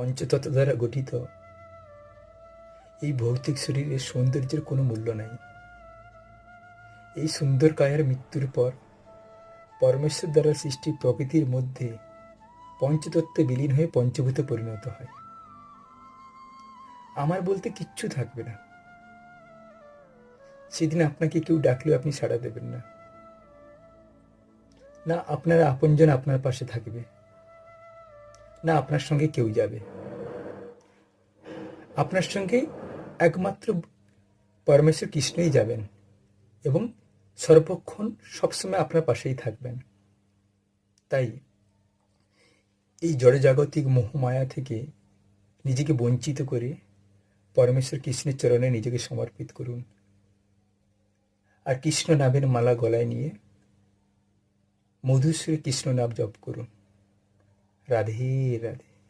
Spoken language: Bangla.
পঞ্চতত্ত্ব দ্বারা গঠিত। এই ভৌতিক শরীরের সৌন্দর্যের কোনো মূল্য নাই। এই সুন্দর কায়ের মৃত্যুর পর পরমেশ্বর দ্বারা সৃষ্টি প্রকৃতির মধ্যে পঞ্চতত্ত্বে বিলীন হয়ে পঞ্চভূতে পরিণত হয়। আমার বলতে কিচ্ছু থাকবে না। সেদিন আপনাকে কেউ ডাকলেও আপনি সাড়া দেবেন না। না, আপনার আপনজন আপনার পাশে থাকবে। না, আপনার সঙ্গে কেউ যাবে। আপনার সঙ্গে একমাত্র পরমেশ্বর কৃষ্ণই যাবেন এবং সর্বক্ষণ সবসময় আপনার পাশেই থাকবেন। তাই এই জড়জাগতিক মোহমায়া থেকে নিজেকে বঞ্চিত করে পরমেশ্বর কৃষ্ণের চরণে নিজেকে সমর্পিত করুন। আর কৃষ্ণ নামের মালা গলায় নিয়ে মধুসূরে কৃষ্ণ নাম জপ করুন। राधे राधे।